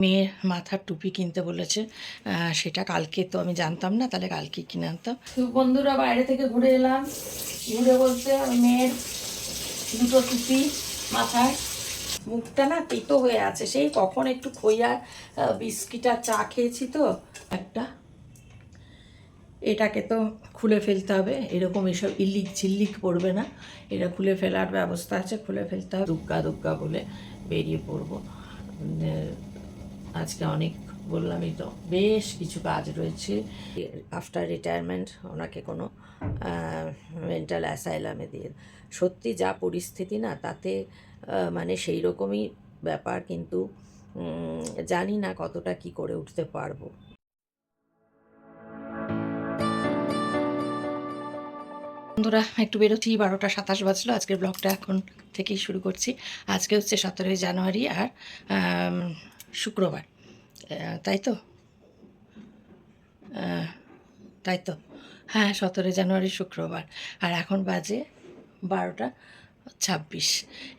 মেয়ের মাথার টুপি কিনতে বলেছে। সেটা কালকে তো আমি জানতাম না তাহলে কালকে কিনে আনতাম। বন্ধুরা বাইরে থেকে ঘুরে এলাম। ঘুরে বলতে মেয়ের দুটো টুপি মাথায়। মুখটা না তেতো হয়ে আছে। সেই কখন একটু খইয়ার আহ, বিস্কিট আর চা খেয়েছি তো একটা। এটাকে তো খুলে ফেলতে হবে। এরকম এসব ইল্লিক ঝিল্লিক পড়বে না। এটা খুলে ফেলার ব্যবস্থা আছে খুলে ফেলতে হবে। দুগ্গা দুগ্গা বলে বেরিয়ে পড়ব। আজকে অনেক বললামই তো, বেশ কিছু কাজ রয়েছে। আফটার রিটায়ারমেন্ট ওনাকে কোনো মেন্টাল অ্যাসাইলামে দিয়ে। সত্যি যা পরিস্থিতি না, তাতে মানে সেই রকমই ব্যাপার কিন্তু জানি না কতটা কি করে উঠতে পারব। বন্ধুরা, একটু বেরোচ্ছি, বারোটা সাতাশ বাজলো, আজকের ব্লগটা এখন থেকেই শুরু করছি। আজকে হচ্ছে সতেরোই জানুয়ারি আর শুক্রবার। তাই তো? তাই তো। হ্যাঁ সতেরোই জানুয়ারি শুক্রবার। আর এখন বাজে বারোটা ছাব্বিশ।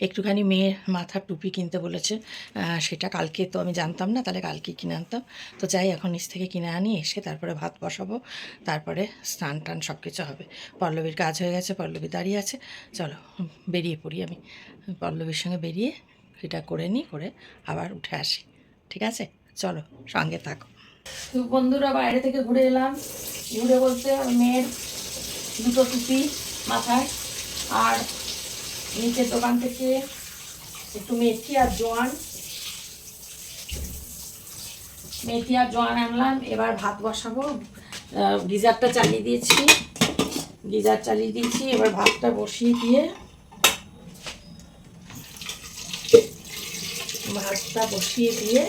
একটুখানি মেয়ের মাথার টুপি কিনতে বলেছে। সেটা কালকে তো আমি জানতাম না, তাহলে কালকে কিনে আনতাম। তো যাই, এখন নিচ থেকে কিনে আনি, এসে তারপরে ভাত বসাবো। তারপরে স্নান টান সব কিছু হবে। পল্লবীর কাজ হয়ে গেছে, পল্লবী দাঁড়িয়ে আছে। চলো, বেরিয়ে পড়ি আমি। পল্লবীর সঙ্গে বেরিয়ে এটা করে নিই, করে আবার উঠে আসি। ঠিক আছে? চলো, সঙ্গে থাকো। বন্ধুরা বাইরে থেকে ঘুরে এলাম। ঘুরে বলতে মেয়ের দুটো টুপি মাথায়। আর নিচের দোকান থেকে একটু মেথি আর জোয়ান। মেথি আর জোয়ান আনলাম। এবার ভাত বসাবো। গিজারটা চালিয়ে দিয়েছি। গিজার চালিয়ে দিয়েছি। এবার ভাতটা বসিয়ে দিয়ে ভাতটা বসিয়ে দিয়ে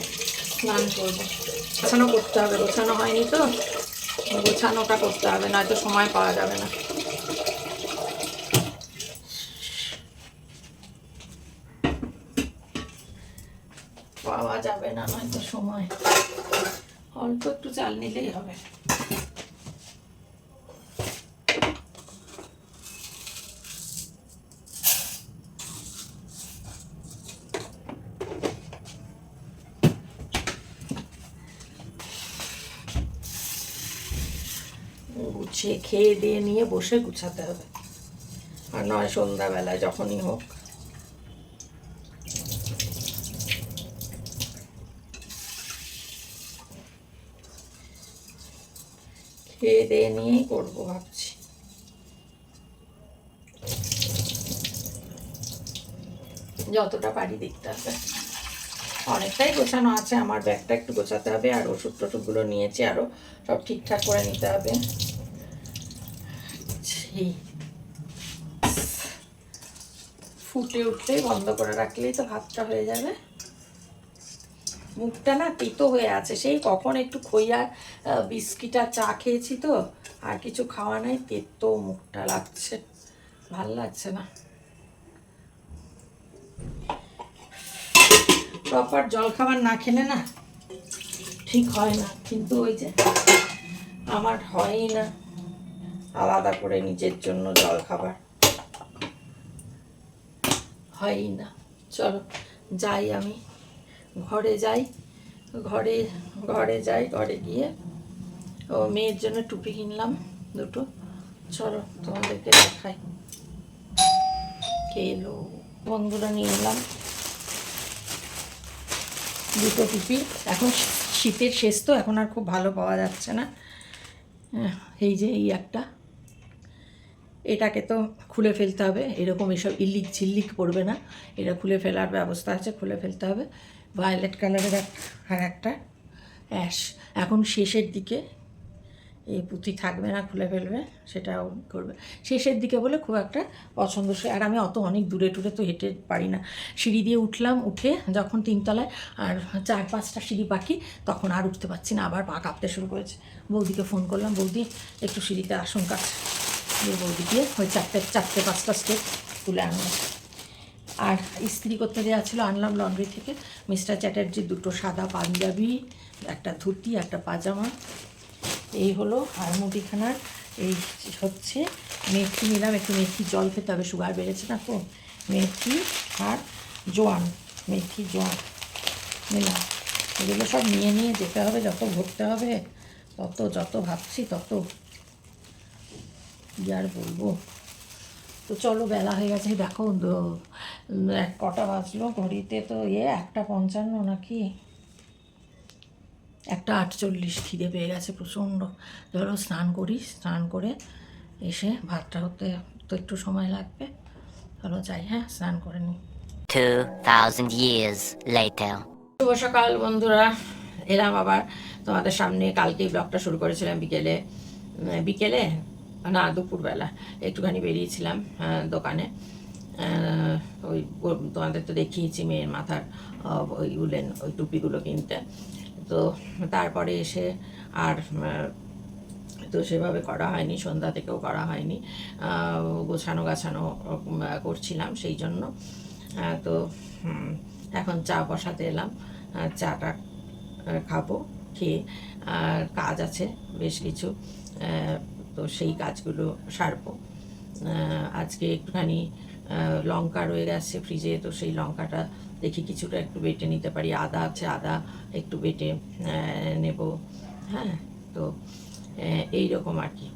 স্নান করব। গোছানো করতে হবে, গোছানো হয়নি তো? গোছানোটা করতে হবে, নয়তো সময় পাওয়া যাবে না। পাওয়া যাবে না, নয়তো সময়। অল্প একটু চাল নিলেই হবে। গুছিয়ে খেয়ে দিয়ে নিয়ে বসে গুছাতে হবে। আর নয়, সন্ধ্যাবেলায় যখনই হোক। খেয়ে দিয়ে নিয়েই করব ভাবছি। যতটা পারি দেখতে হবে। অনেকটাই গোছানো আছে, আমার ব্যাগটা একটু গোছাতে হবে, আর ওষুধ টষুধগুলো নিয়েছি আরও সব ঠিকঠাক করে নিতে হবে। ছি। ফুটে উঠতেই বন্ধ করে রাখলেই তো ভাতটা হয়ে যাবে। মুখটা না তেতো হয়ে আছে। সেই কখন একটু খইয়ার বিস্কিট আর চা খেয়েছি তো, আর কিছু খাওয়া নাই, তেতো মুখটা লাগছে। ভালো লাগছে না। প্রপার জল খাবার না খেলে না ঠিক হয় না। কিন্তু ওই যে আমার হয়ই না। আলাদা করে নিজের জন্য জল খাবার। হয়ই না। চলো, যাই আমি। ঘরে যাই, ঘরে ঘরে যাই, ঘরে গিয়ে ও মেয়ের জন্য টুপি কিনলাম দুটো। চলো, তোমাদেরকে দেখাই। কে এলো? বন্ধুরা নিয়ে এলাম। দুটো টুপি। এখন শীতের শেষ তো, এখন আর খুব ভালো পাওয়া যাচ্ছে না। এই যে, এই একটা। এটাকে তো খুলে ফেলতে হবে। এরকম এসব ইল্লিক ঝিল্লিক পড়বে না। এটা খুলে ফেলার ব্যবস্থা আছে, খুলে ফেলতে হবে। ভায়োলেট কালারের আর একটা অ্যাশ এখন শেষের দিকে এই পুঁথি থাকবে না, খুলে ফেলবে, সেটাও করবে। শেষের দিকে বলে খুব একটা পছন্দসই আর আমি অত অনেক দূরে টুরে তো হেঁটে পারি না। সিঁড়ি দিয়ে উঠলাম, উঠে যখন তিনতলায় আর চার পাঁচটা সিঁড়ি বাকি, তখন আর উঠতে পারছি না। আবার পা কাঁপতে শুরু করেছে। বৌদিকে ফোন করলাম, বৌদি, একটু সিঁড়িতে আসুন কাছে। দিয়ে বৌদি দিয়ে ওই চারটে চারটে, পাঁচটা স্টেপ তুলে আনলাম আর ইস্ত্রি করতে দেওয়া ছিল, আনলাম লন্ড্রি থেকে। মিস্টার চ্যাটার্জির দুটো সাদা পাঞ্জাবি, একটা ধুতি, একটা পাজামা। এই হলো আর মুদিখানার, এই হচ্ছে মেথি নিলাম। একটু মেথি জল খেতে হবে সুগার বেড়েছে না তো। মেথি আর জোয়ান, মেথি, জোয়ান নিলাম। এগুলো সব নিয়ে নিয়ে যেতে হবে, যত ঘুরতে হবে, তত, যত ভাবছি তত কী আর বলব? তো চলো বেলা হয়ে গেছে। দেখো এক কটা বাজলো। ঘড়িতে তো ইয়ে একটা পঞ্চান্ন নাকি? একটা আটচল্লিশ খিদে পেয়ে গেছে প্রচণ্ড। ধরো স্নান করি স্নান করে এসে ভাতটা হতে তো একটু সময় লাগবে। চলো যাই হ্যাঁ স্নান করে নিই। 2,000 years later. শুভ সকাল বন্ধুরা। এলাম আবার তোমাদের সামনে। কালকেই ব্লগটা শুরু করেছিলাম বিকেলে। বিকেলে? না, দুপুরবেলা। একটুখানি বেরিয়েছিলাম দোকানে। ওই তোমাদের তো দেখিয়েছি মেয়ের মাথার ওই উলেন, ওই টুপিগুলো কিনতে। তো তারপরে এসে আর তো সেভাবে করা হয়নি, সন্ধ্যা থেকেও করা হয়নি। গোছানো গাছানো করছিলাম সেই জন্য। তো এখন চা বসাতে এলাম। চাটা খাব, খেয়ে। কাজ আছে, বেশ কিছু। তো সেই কাজগুলো সারবো। আজকে একটুখানি লঙ্কা রয়ে গেছে ফ্রিজে তো সেই লঙ্কাটা দেখি কিছুটা একটু বেটে নিতে পারি। আদা আছে, আদা একটু বেটে নেব। হ্যাঁ তো এই রকম আর কি।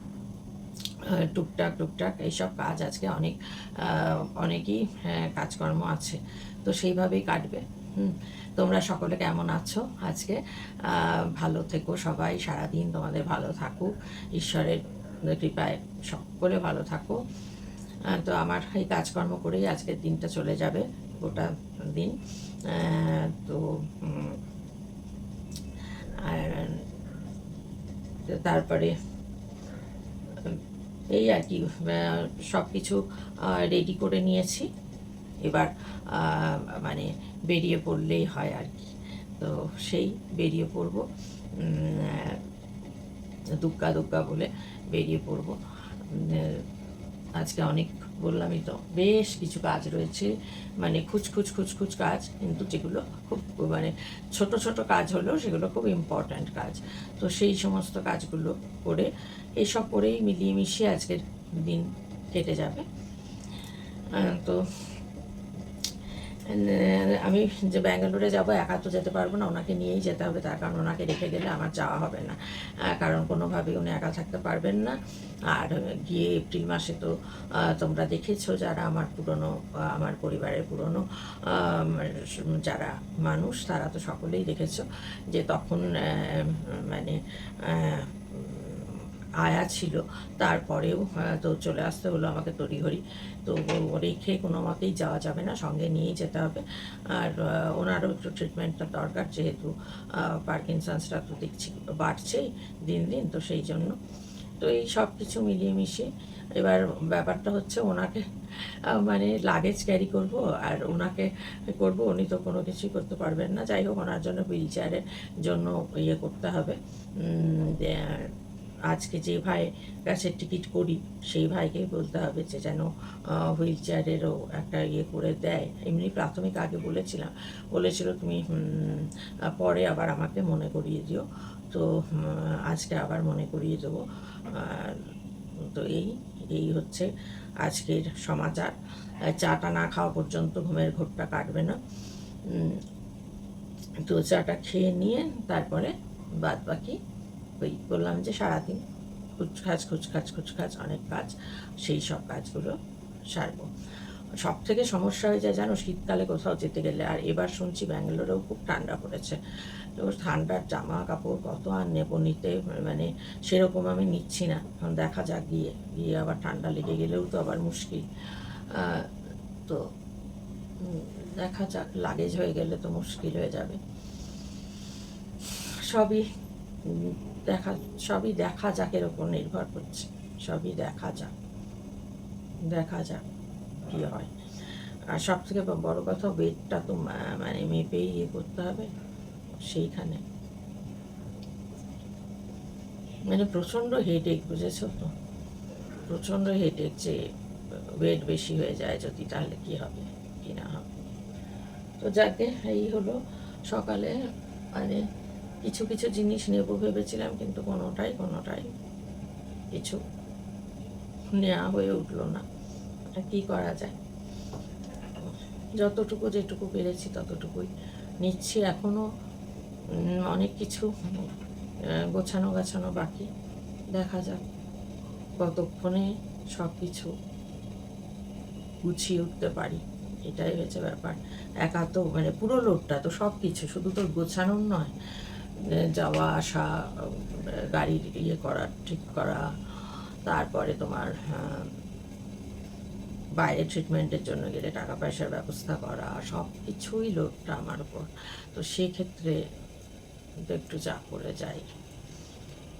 টুকটাক টুকটাক এইসব কাজ আজকে অনেক অনেকই কাজকর্ম আছে। তো সেইভাবেই কাটবে। তোমরা সকলে কেমন আছো আজকে? ভালো থেকো সবাই, সারাদিন তোমাদের ভালো থাকুক। ঈশ্বরের কৃপায় সকলে ভালো থাকো। তো আমার এই কাজকর্ম করেই আজকের দিনটা চলে যাবে, গোটা দিন। তো তারপরে, এই আর কি সব কিছু রেডি করে নিয়েছি। এবার মানে বেরিয়ে পড়লেই হয় আর কি। তো সেই বেরিয়ে পড়ব দুগ্গা দুগ্গা বলে। বেরিয়ে পড়ব। আজকে অনেক বললামই তো বেশ কিছু কাজ রয়েছে মানে খুচখুচ খুচখুচ কাজ, কিন্তু যেগুলো খুব মানে ছোট ছোট কাজ হলেও সেগুলো খুব ইম্পর্ট্যান্ট কাজ। তো সেই সমস্ত কাজগুলো করে, এইসব করেই মিলিয়ে মিশিয়ে আজকের দিন কেটে যাবে। তো আমি যে ব্যাঙ্গালোরে যাব, একা তো যেতে পারব না। ওনাকে নিয়েই যেতে হবে, তার কারণ ওনাকে রেখে গেলে আমার যাওয়া হবে না। কারণ কোনোভাবেই উনি একা থাকতে পারবেন না। আর গিয়ে এপ্রিল মাসে তো তোমরা দেখেছ যারা আমার পুরনো, আমার পরিবারের পুরনো যারা মানুষ, তারা তো সকলেই দেখেছ যে তখন মানে আয়া ছিল। তারপরেও তো চলে আসতে হলো আমাকে তড়িঘড়ি। তো রেখে কোনো মতেই যাওয়া যাবে না, সঙ্গে নিয়েই যেতে হবে। আর ওনারও একটু ট্রিটমেন্টটা দরকার যেহেতু পার্কিনসন্সটা তো দেখছি বাড়ছেই দিন দিন, তো সেই জন্য। তো এই সব কিছু মিলিয়ে মিশিয়ে এবার ব্যাপারটা হচ্ছে ওনাকে মানে লাগেজ ক্যারি করব আর ওনাকে করব, উনি তো কোনো কিছুই করতে পারবেন না। যাই হোক, ওনার জন্য হুইল চেয়ারের জন্য ইয়ে করতে হবে। আজকে যে ভাই কাছে টিকিট করি, সেই ভাইকে বলতে হবে যে যেন হুইল চেয়ারেরও একটা ইয়ে করে দেয়। এমনি প্রাথমিক আগে বলেছিলাম। বলেছিল তুমি পরে আবার আমাকে মনে করিয়ে দিও। তো আজকে আবার মনে করিয়ে দেবো। তো এই এই হচ্ছে আজকের সমাচার। চাটা না খাওয়া পর্যন্ত ঘুমের ঘোরটা কাটবে না। তো চাটা খেয়ে নিয়ে তারপরে বাদ বাকি ওই বললাম যে সারাদিন খুচখাচ খুচখাচ খুচখাচ অনেক কাজ, সেই সব কাজগুলো সারবো। সব থেকে সমস্যা হয়ে যায় জানো শীতকালে কোথাও যেতে গেলে, আর এবার শুনছি ব্যাঙ্গালোরেও খুব ঠান্ডা পড়েছে। তো ঠান্ডার জামা কাপড় কত আর নেব নিতে মানে সেরকম আমি নিচ্ছি না। এখন দেখা যাক, গিয়ে গিয়ে আবার ঠান্ডা লেগে গেলেও তো আবার মুশকিল। তো দেখা যাক, লাগেজ হয়ে গেলে তো মুশকিল হয়ে যাবে। সবই দেখা, সবই দেখা যাকের ওপর নির্ভর করছে। সবই দেখা যাক। দেখা যাক কী হয়। আর সব থেকে বড় কথা বেডটা তো মানে মেপেই ইয়ে করতে হবে সেইখানে। মানে প্রচণ্ড হেডেক বুঝেছ তো? প্রচণ্ড হেডেক যে ওয়েট বেশি হয়ে যায় যদি, তাহলে কি হবে, কি না হবে। তো যাকে এই হলো সকালে মানে কিছু কিছু জিনিস নেব ভেবেছিলাম, কিন্তু কোনোটাই কোনোটাই কিছু নেওয়া হয়ে উঠল না। ওটা কী করা যায়? যতটুকু যেটুকু পেরেছি ততটুকুই নিচ্ছি। এখনও অনেক কিছু গোছানো গাছানো বাকি। দেখা যাক কতক্ষণে সব কিছু গুছিয়ে উঠতে পারি। এটাই হয়েছে ব্যাপার। একা তো মানে পুরো লোডটা তো সব কিছু শুধু তোর গোছানোর নয় যাওয়া আসা গাড়ির ইয়ে করা ঠিক করা তারপরে তোমার আহ, বাইরে ট্রিটমেন্টের জন্য গেলে টাকা পয়সার ব্যবস্থা করা সব কিছুই লোডটা আমার উপর। তো সেক্ষেত্রে একটু চাপ পড়ে যায়।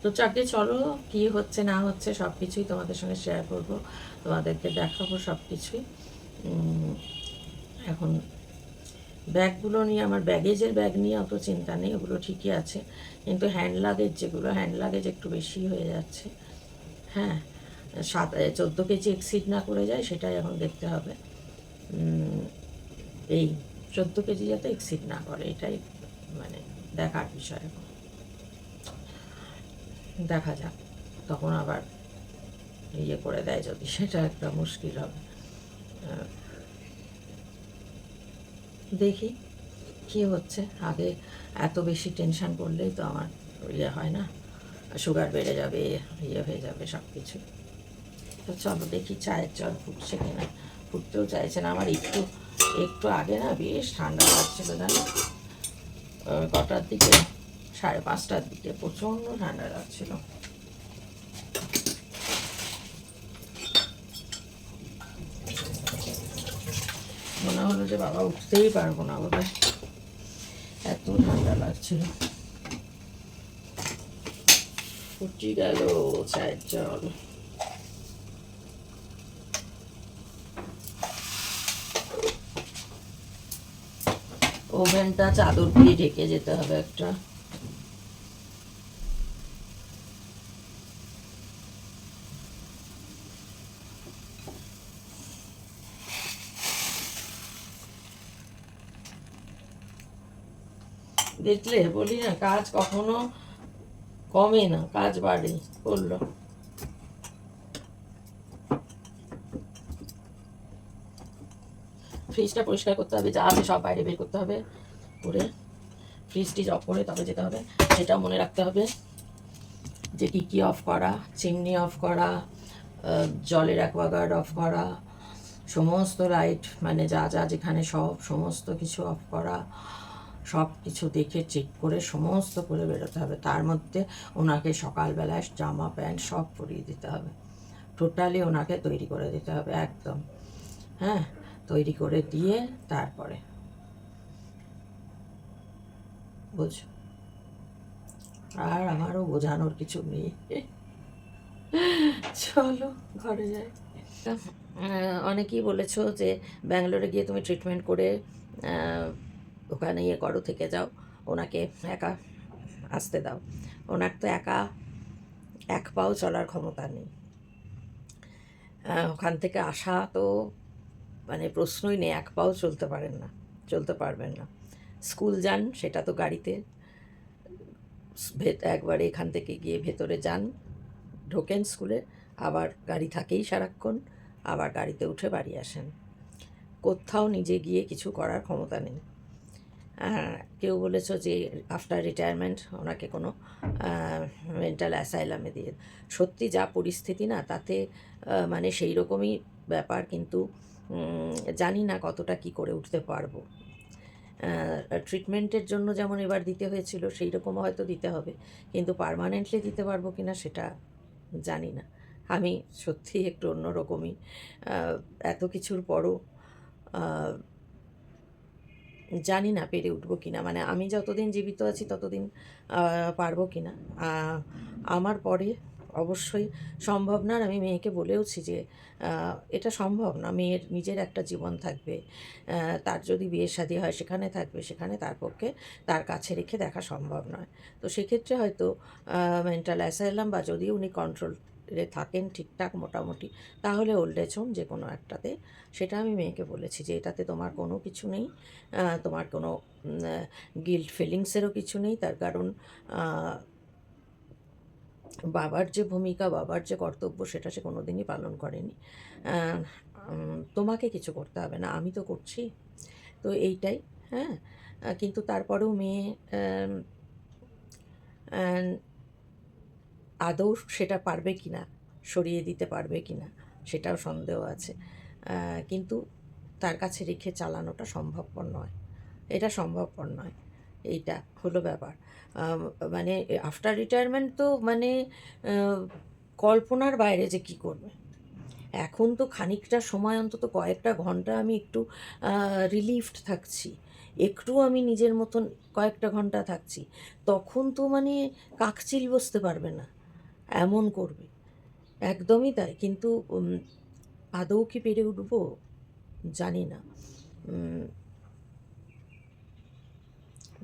তো চাকরি চলো কি হচ্ছে না হচ্ছে সব কিছুই তোমাদের সঙ্গে শেয়ার করব। তোমাদেরকে দেখাবো সব কিছুই। এখন ব্যাগগুলো নিয়ে, আমার ব্যাগেজের ব্যাগ নিয়ে অত চিন্তা নেই, ওগুলো ঠিকই আছে। কিন্তু হ্যান্ড লাগেজ যেগুলো হ্যান্ড লাগেজ একটু বেশি হয়ে যাচ্ছে। হ্যাঁ সাত চোদ্দ কেজি এক্সিড না করে যায়, সেটাই এখন দেখতে হবে। এই চোদ্দ কেজি যাতে এক্সিড না করে, এটাই মানে দেখার বিষয় এখন। দেখা যাক, তখন আবার ইয়ে করে দেয় যদি, সেটা একটা মুশকিল হবে। দেখি কি হচ্ছে। আগে এত বেশি টেনশন করলেই তো আমার ইয়ে হয় না। সুগার বেড়ে যাবে ইয়ে হয়ে যাবে সব কিছু তো চলো দেখি চায়ের জল ফুটছে কিনা। ফুটতেও চাইছে না। আমার একটু একটু আগে না বেশ ঠান্ডা লাগছিল জানো? কটার দিকে? সাড়ে পাঁচটার দিকে। প্রচণ্ড ঠান্ডা লাগছিল মনে হলো যে বাবা উঠতেই পারব না, বাবা। এত ঠান্ডা লাগছিল ফুটি গেল চায়ের জল। ওভেনটা চাদর দিয়ে ঢেকে যেতে হবে একটা। দেখলে বলি না, কাজ কখনো কমে না, কাজ বাড়ে করল ফ্রিজটা পরিষ্কার করতে হবে, যা আছে সব বাইরে বের করতে হবে, করে ফ্রিজটি অফ করে তবে যেতে হবে, সেটা মনে রাখতে হবে যে কী কী অফ করা চিমনি অফ করা জলের অ্যাকোয়াগার্ড অফ করা, সমস্ত লাইট মানে যা যা যেখানে সব, সমস্ত কিছু অফ করা সব কিছু দেখে চেক করে, সমস্ত করে বেরোতে হবে। তার মধ্যে ওনাকে সকালবেলায় জামা, প্যান্ট সব পরিয়ে দিতে হবে। টোটালি ওনাকে তৈরি করে দিতে হবে, একদম। হ্যাঁ তৈরি করে দিয়ে তারপরে। বুঝো আর আমারও বোঝানোর কিছু নেই। চলো, ঘরে যাই। অনেকেই বলেছ যে ব্যাঙ্গালোরে গিয়ে তুমি ট্রিটমেন্ট করে ওখানে ইয়ে করো থেকে যাও, ওনাকে একা আসতে দাও। ওনার তো একা এক পাও চলার ক্ষমতা নেই। ওখান থেকে আসা তো মানে প্রশ্নই নেই, এক পাও চলতে পারেন না, চলতে পারবেন না। স্কুল যান, সেটা তো গাড়িতে। একবার এখান থেকে গিয়ে ভেতরে যান, ঢোকেন স্কুলে, আবার গাড়ি থাকেই সারাক্ষণ, আবার গাড়িতে উঠে বাড়ি আসেন। কোথাও নিজে গিয়ে কিছু করার ক্ষমতা নেই। কেউ বলেছ যে আফটার রিটায়ারমেন্ট ওনাকে কোনো মেন্টাল অ্যাসাইলামে দিয়ে সত্যি যা পরিস্থিতি না, তাতে মানে সেই রকমই ব্যাপার কিন্তু জানি না কতটা কি করে উঠতে পারব। ট্রিটমেন্টের জন্য যেমন এবার দিতে হয়েছিল, সেই রকম হয়তো দিতে হবে। কিন্তু পারমানেন্টলি দিতে পারব কি না সেটা জানি না। আমি সত্যিই একটু অন্যরকমই। এত কিছুর পরও জানি না পেরে উঠবো কি না মানে আমি যতদিন জীবিত আছি ততদিন পারব কি না আমার পরে অবশ্যই সম্ভব না। আর আমি মেয়েকে বলেওছি যে এটা সম্ভব না। মেয়ের নিজের একটা জীবন থাকবে। তার যদি বিয়ে শাদী হয় সেখানে থাকবে, সেখানে তার পক্ষে তার কাছে রেখে দেখা সম্ভব নয়। তো সেক্ষেত্রে হয়তো মেন্টাল অ্যাসাইলাম বা যদি উনি কন্ট্রোলে থাকেন ঠিকঠাক মোটামুটি, তাহলে ওল্ড এজ হোম যে কোনো একটাতে। সেটা আমি মেয়েকে বলেছি যে এটাতে তোমার কোনো কিছু নেই তোমার কোনো গিল্ট ফিলিংসেরও কিছু নেই। তার কারণ বাবার যে ভূমিকা, বাবার যে কর্তব্য সেটা সে কোনো দিনই পালন করেনি। তোমাকে কিছু করতে হবে না, আমি তো করছি। তো এইটাই হ্যাঁ? কিন্তু তারপরেও মেয়ে আদৌ সেটা পারবে কি না সরিয়ে দিতে পারবে কি না সেটাও সন্দেহ আছে। কিন্তু তার কাছে রেখে চালানোটা সম্ভবপর নয়। এটা সম্ভবপর নয়। এইটা হলো ব্যাপার। মানে আফটার রিটায়ারমেন্ট তো মানে কল্পনার বাইরে যে কি করবে? এখন তো খানিকটা সময়, অন্তত কয়েকটা ঘণ্টা আমি একটু রিলিফড থাকছি। একটু আমি নিজের মতন কয়েকটা ঘণ্টা থাকছি। তখন তো মানে কাকচিল বসতে পারবে না। এমন করবে। একদমই তাই। কিন্তু আদৌ কি পেরে উঠবো জানি না।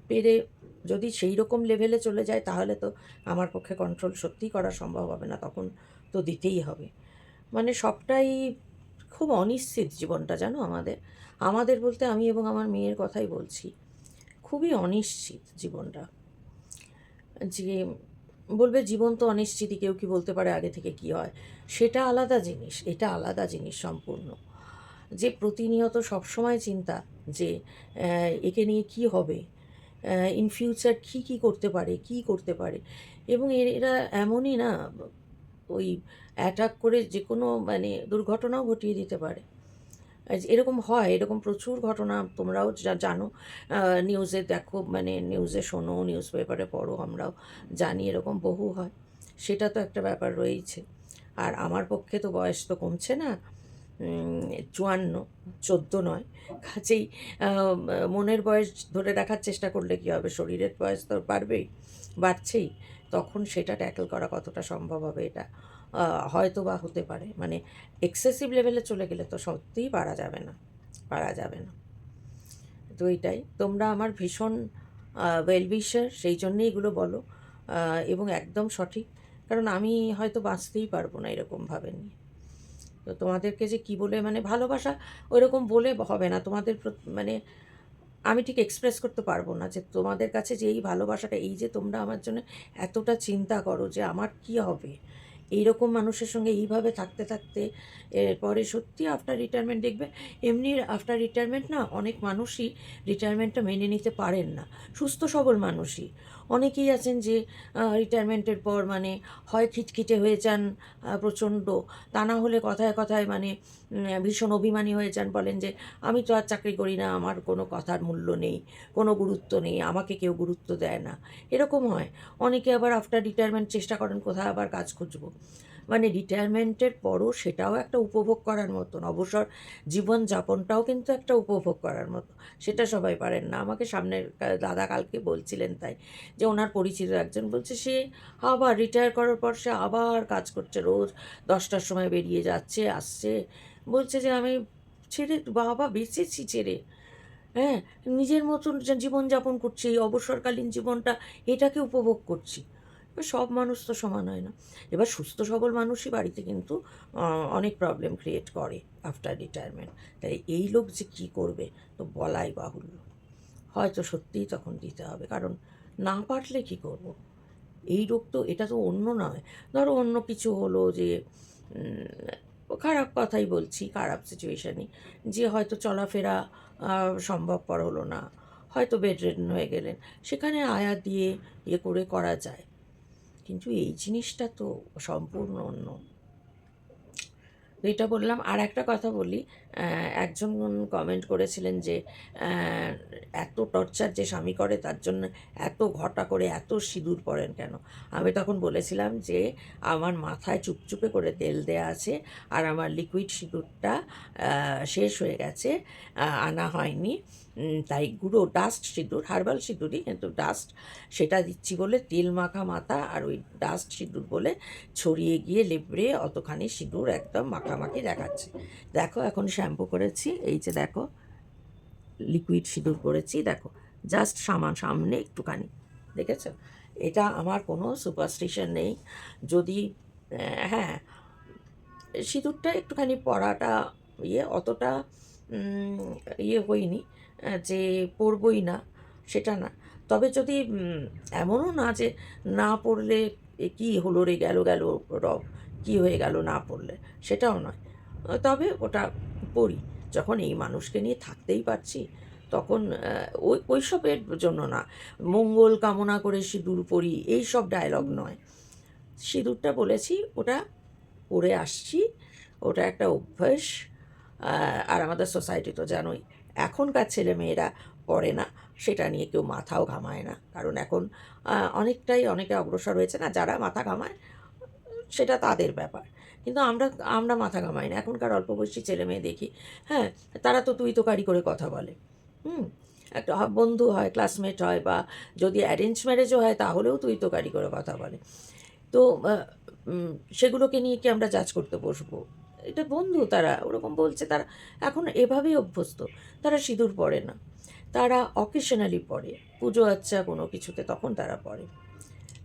পেরে যদি সেই রকম লেভেলে চলে যায়, তাহলে তো আমার পক্ষে কন্ট্রোল সত্যিই করা সম্ভব হবে না, তখন তো দিতেই হবে। মানে সবটাই খুব অনিশ্চিত জীবনটা, জানো আমাদের। আমাদের বলতে আমি এবং আমার মেয়ের কথাই বলছি। খুবই অনিশ্চিত জীবনটা। যে বলবে জীবন তো অনিশ্চিতই, কেউ কি বলতে পারে আগে থেকে কি হয়? সেটা আলাদা জিনিস, এটা আলাদা জিনিস সম্পূর্ণ। যে প্রতিনিয়ত সবসময় চিন্তা যে একে নিয়ে কি হবে? ইন ফিউচার কী কী করতে পারে, কি করতে পারে? এবং এরা এমনই না, ওই অ্যাটাক করে যে কোনো মানে দুর্ঘটনাও ঘটিয়ে দিতে পারে। এরকম হয় এরকম প্রচুর ঘটনা তোমরাও যা জানো। নিউজে দেখো মানে নিউজে শোনো নিউজ পেপারে পড়ো আমরাও জানি এরকম বহু হয়। সেটা তো একটা ব্যাপার রয়েছে আর আমার পক্ষে তো বয়স তো কমছে না চুয়ান্ন চোদ্দ নয়। আহ, মনের বয়স ধরে রাখার চেষ্টা করলে কী হবে? শরীরের বয়স তো বাড়বেই বাড়ছেই। তখন সেটা ট্যাকেল করা কতটা সম্ভব হবে এটা? হয়তো বা হতে পারে। মানে এক্সেসিভ লেভেলে চলে গেলে তো সত্যিই পারা যাবে না, পারা যাবে না। তো এইটাই তোমরা আমার ভীষণ ওয়েলবিশার সেই জন্যেই এগুলো বলো এবং একদম সঠিক। কারণ আমি হয়তো বাঁচতেই পারব না এরকমভাবে নিয়ে। তো তোমাদেরকে যে কি বলে মানে ভালোবাসা ওইরকম বলে হবে না। তোমাদের মানে আমি ঠিক এক্সপ্রেস করতে পারব না যে তোমাদের কাছে যে এই ভালোবাসাটা, এই যে তোমরা আমার জন্য এতটা চিন্তা করো যে আমার কি হবে এইরকম মানুষের সঙ্গে এইভাবে থাকতে থাকতে এরপরে সত্যি আফটার রিটায়ারমেন্ট দেখবে, এমনি আফটার রিটায়ারমেন্ট না অনেক মানুষই রিটায়ারমেন্টটা মেনে নিতে পারেন না। সুস্থ সবল মানুষই। অনেকেই আছেন যে রিটায়ারমেন্টের পর মানে হয় খিটখিটে হয়ে যান প্রচণ্ড। তা না হলে কথায় কথায় মানে ভীষণ অভিমানী হয়ে যান, বলেন যে, আমি তো আর চাকরি করি না, আমার কোনো কথার মূল্য নেই, কোনো গুরুত্ব নেই, আমাকে কেউ গুরুত্ব দেয় না। এরকম হয়। অনেকে আবার আফটার রিটায়ারমেন্ট চেষ্টা করেন কোথায় আবার কাজ খুঁজবো। মানে রিটায়ারমেন্টের পরও সেটাও একটা উপভোগ করার মতন, অবসর জীবনযাপনটাও কিন্তু একটা উপভোগ করার মতো সেটা সবাই পারেন না। আমাকে সামনের দাদা কালকে বলছিলেন তাই, যে ওনার পরিচিত একজন বলছে, সে আবার রিটায়ার করার পর সে আবার কাজ করছে, রোজ দশটার সময় বেরিয়ে যাচ্ছে, আসছে। বলছে যে, আমি ছেড়ে, বাবা বেঁচেছি ছেড়ে। হ্যাঁ নিজের মতন জীবনযাপন করছি, এই অবসরকালীন জীবনটা, এটাকে উপভোগ করছি। সব মানুষ তো সমান হয় না। এবার সুস্থ সবল মানুষই বাড়িতে কিন্তু অনেক প্রবলেম ক্রিয়েট করে আফটার রিটায়ারমেন্ট তাই এই লোক যে কী করবে তো বলাই বাহুল্য। হয়তো সত্যিই তখন দিতে হবে, কারণ না পারলে কি করব। এই রোগ তো, এটা তো অন্য নয়। ধরো অন্য কিছু হলো যে খারাপ কথাই বলছি, খারাপ সিচুয়েশানই যে হয়তো চলাফেরা সম্ভবপর হলো না। হয়তো বেড রেডন হয়ে গেলেন। সেখানে আয়া দিয়ে ইয়ে করে করা যায়। কিন্তু এই জিনিসটা তো সম্পূর্ণ অন্য। এটা বললাম আর একটা কথা বলি একজন কমেন্ট করেছিলেন যে এত টর্চার যে স্বামী করে, তার জন্য এত ঘটা করে, এত সিঁদুর পরেন কেন? আমি তখন বলেছিলাম যে, আমার মাথায় চুপচুপে করে তেল দেয়া আছে আর আমার লিকুইড সিঁদুরটা শেষ হয়ে গেছে আনা হয়নি। তাই গুঁড়ো ডাস্ট সিঁদুর হার্বাল সিঁদুরই কিন্তু ডাস্ট সেটা দিচ্ছি বলে তেল মাখা মাথা আর ওই ডাস্ট সিঁদুর বলে ছড়িয়ে গিয়ে লেবড়ে অতখানি সিঁদুর একদম মাখামাখি দেখাচ্ছে। দেখো এখন শ্যাম্পু করেছি এই যে দেখো লিকুইড সিঁদুর করেছি দেখো জাস্ট সামান সামনে একটুখানি দেখেছ? এটা আমার কোনো সুপারস্টিশন নেই যদি হ্যাঁ সিঁদুরটা একটুখানি পরাটা ইয়ে অতটা ইয়ে আহ, যে পরবই না সেটা না তবে যদি এমনও না যে না পড়লে কী হলো রে গেল গেল রব কী হয়ে গেল না পড়লে সেটাও নয় তবে ওটা পড়ি। যখন এই মানুষকে নিয়ে থাকতেই পারছি, তখন ওই, ওইসবের জন্য না। মঙ্গল কামনা করে সিঁদুর পরি এই সব ডায়লগ নয়। সিঁদুরটা বলেছি, ওটা পরে আসছি, ওটা একটা অভ্যাস আর আমাদের সোসাইটি তো জানোই, এখনকার ছেলে মেয়েরা পড়ে না, সেটা নিয়ে কেউ মাথাও ঘামায় না। কারণ এখন অনেকটাই অনেকে অগ্রসর হয়েছে না, যারা মাথা ঘামায়, সেটা তাদের ব্যাপার। কিন্তু আমরা আমরা মাথা ঘামাই না। এখনকার অল্প বয়সী ছেলে মেয়ে দেখি হ্যাঁ তারা তো তুই তো কারি করে কথা বলে। হুম, একটা বন্ধু হয় ক্লাসমেট হয় বা যদি অ্যারেঞ্জ ম্যারেজও হয় তাহলেও তুই তো কারি করে কথা বলে। তো সেগুলোকে নিয়ে কি আমরা জাজ করতে বসবো? এটা বন্ধু তারা, ওরকম বলছে তারা। এখন এভাবেই অভ্যস্ত, তারা সিঁদুর পড়ে না। তারা অকেশনালি পড়ে পুজো আচ্ছা কোনো কিছুতে তখন তারা পড়ে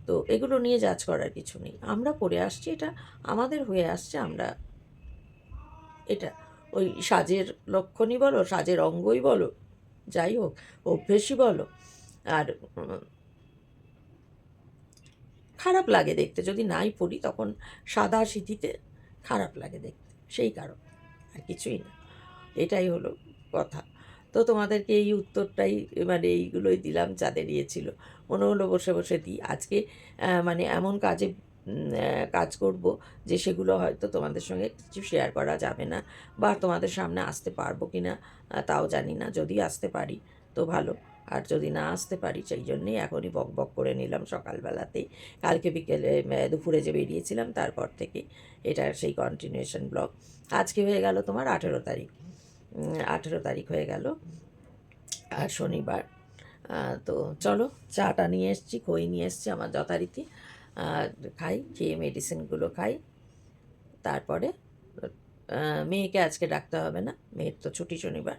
তো এগুলো নিয়ে জাজ করার কিছু নেই। আমরা পড়ে আসছি, এটা আমাদের হয়ে আসছে, আমরা এটা ওই সাজের লক্ষণই বলো, সাজের অঙ্গই বলো, যাই হোক, অভ্যেসই বলো। আর খারাপ লাগে দেখতে। যদি নাই পড়ি, তখন সাদা সিঁথিতে খারাপ লাগে দেখতে। সেই কারণ, আর কিছুই না। এটাই হলো কথা। তো তোমাদেরকে এই উত্তরটাই মানে এইগুলোই দিলাম যাদের ইয়ে ছিল। মনে হলো বসে বসে দিই। আজকে মানে এমন কাজে কাজ করব যে সেগুলো হয়তো তোমাদের সঙ্গে কিছু শেয়ার করা যাবে না বা তোমাদের সামনে আসতে পারব কি না তাও জানি না। যদি আসতে পারি তো ভালো। আর যদি না আসতে পারি সেই জন্যেই এখনই বক বক করে নিলাম সকালবেলাতেই। কালকে বিকেলে দুপুরে যে বেরিয়েছিলাম তারপর থেকে এটা সেই কন্টিনিউশন ব্লগ আজকে হয়ে গেল তোমার আঠেরো তারিখ। আঠেরো তারিখ হয়ে গেল আর শনিবার। তো চলো, চাটা নিয়ে এসেছি, খই নিয়ে এসেছি আমার যথারীতি। খাই, খেয়ে মেডিসিনগুলো খাই। তারপরে মেয়েকে আজকে ডাকতে হবে না, মেয়ের তো ছুটি শনিবার।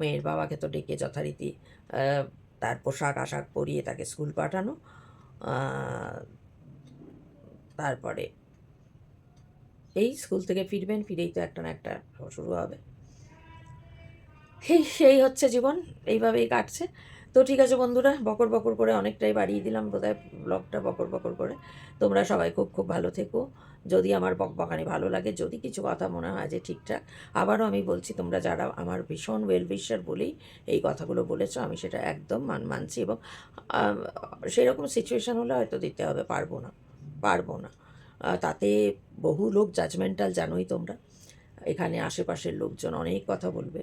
মেয়ের বাবাকে তো ডেকে যথারীতি তার পোশাক আশাক পরিয়ে তাকে স্কুল পাঠানো। তারপরে, এই স্কুল থেকে ফিরবেন, ফিরেই তো একটা না একটা শুরু হবে। এই সেই হচ্ছে জীবন, এইভাবেই কাটছে। তো ঠিক আছে বন্ধুরা, বকর বকর করে অনেকটাই বাড়িয়ে দিলাম বোধহয় ব্লগটা বকর বকর করে। তোমরা সবাই খুব খুব ভালো থেকো। যদি আমার বকবকানি ভালো লাগে, যদি কিছু কথা মনে হয় যে ঠিকঠাক, আবারও আমি বলছি, তোমরা যারা আমার ভীষণ ওয়েল উইশার বলেই এই কথাগুলো বলেছ, আমি সেটা একদম মান, মানছি এবং সেরকম সিচুয়েশান হলে হয়তো দিতে হবে, পারব না পারব না। তাতে বহু লোক জাজমেন্টাল জানোই তোমরা। এখানে আশেপাশের লোকজন অনেক কথা বলবে।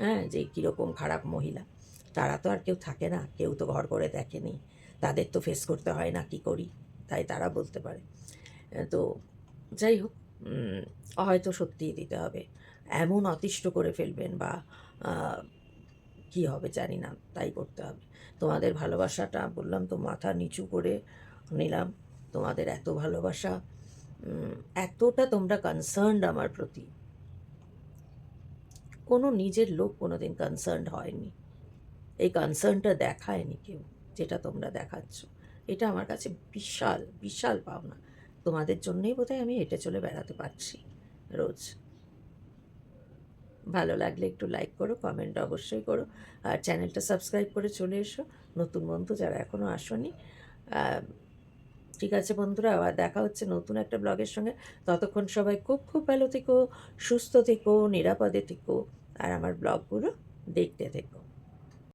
হ্যাঁ যে কীরকম খারাপ মহিলা। তারা তো আর কেউ থাকে না, কেউ তো ঘর করে দেখেনি। তাদের তো ফেস করতে হয় না, কি করি? তাই তারা বলতে পারে। তো যাই হোক হয়তো সত্যিই দিতে হবে। এমন অতিষ্ঠ করে ফেলবেন বা কি হবে জানি না, তাই করতে হবে। তোমাদের ভালোবাসাটা বললাম তো মাথা নিচু করে নিলাম। তোমাদের এত ভালোবাসা এতটা তোমরা কনসার্নড আমার প্রতি। কোনো নিজের লোক কোনো দিন কনসার্নড হয়নি। এই কনসার্নটা দেখায়নি কেউ, যেটা তোমরা দেখাচ্ছ। এটা আমার কাছে বিশাল বিশাল পাওনা। তোমাদের জন্যই বোধহয় আমি হেঁটে চলে বেড়াতে পারছি রোজ। ভালো লাগলে একটু লাইক করো কমেন্ট অবশ্যই করো, আর চ্যানেলটা সাবস্ক্রাইব করে চলে এসো। নতুন বন্ধু যারা এখনও আসনি ঠিক আছে বন্ধুরা, আবার দেখা হচ্ছে নতুন একটা ব্লগের সঙ্গে। ততক্ষণ সবাই খুব খুব ভালো থেকো, সুস্থ থেকো, নিরাপদে থেকো, আর আমার ব্লগগুলো দেখতে থেকো।